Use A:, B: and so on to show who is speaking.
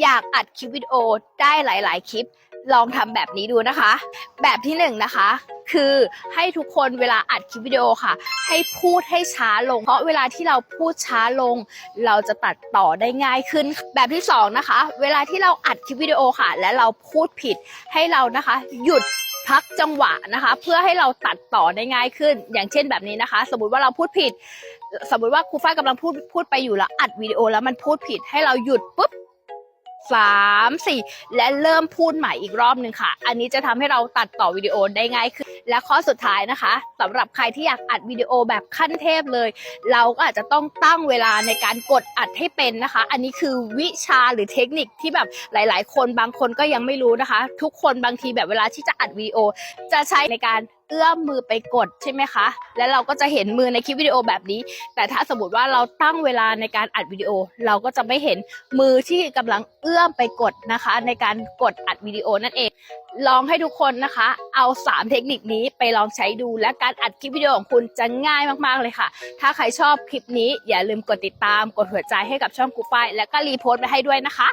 A: อยากอัดคลิปวิดีโอได้หลาย ๆ คลิป ลองทำแบบนี้ดูนะคะ แบบที่หนึ่งนะคะ คือให้ทุกคนเวลาอัดคลิปวิดีโอค่ะ ให้พูดให้ช้าลง เพราะเวลาที่เราพูดช้าลง เราจะตัดต่อได้ง่ายขึ้น แบบที่สองนะคะ เวลาที่เราอัดคลิปวิดีโอค่ะ และเราพูดผิดให้เรานะคะ หยุดพักจังหวะนะคะ เพื่อให้เราตัดต่อได้ง่ายขึ้น อย่างเช่นแบบนี้นะคะ สมมติว่าเราพูดผิด สมมติว่าครูฝ้ายกำลังพูดพูดไปอยู่แล้วอัดวิดีโอแล้วมันพูดผิดให้เราหยุดปุ๊บ สามสี่และเริ่มพูดใหม่อีกรอบหนึ่งค่ะ อันนี้จะทำให้เราตัดต่อวิดีโอได้ง่ายขึ้น และข้อสุดท้ายนะคะสำหรับใครที่อยากอัดวิดีโอแบบขั้นเทพเลย เราก็อาจจะต้องตั้งเวลาในการกดอัดให้เป็นนะคะ อันนี้คือวิชาหรือเทคนิคที่แบบหลาย ๆ คนบางคนก็ยังไม่รู้นะคะ ทุกคนบางทีแบบเวลาที่จะอัดวิดีโอจะใช้ในการ เอื้อมมือไปกดใช่ไหมคะ และเราก็จะเห็นมือในคลิปวิดีโอแบบนี้ แต่ถ้าสมมติว่าเราตั้งเวลาในการอัดวิดีโอ เราก็จะไม่เห็นมือที่กำลังเอื้อมไปกดนะคะ ในการกดอัดวิดีโอนั่นเอง ลองให้ทุกคนนะคะ เอา 3 เทคนิคนี้ไปลองใช้ดู และการอัดคลิปวิดีโอของคุณจะง่ายมากๆเลยค่ะ ถ้าใครชอบคลิปนี้อย่าลืมกดติดตาม กดหัวใจให้กับช่องกูไฟและก็รีโพสต์ไปให้ด้วยนะคะ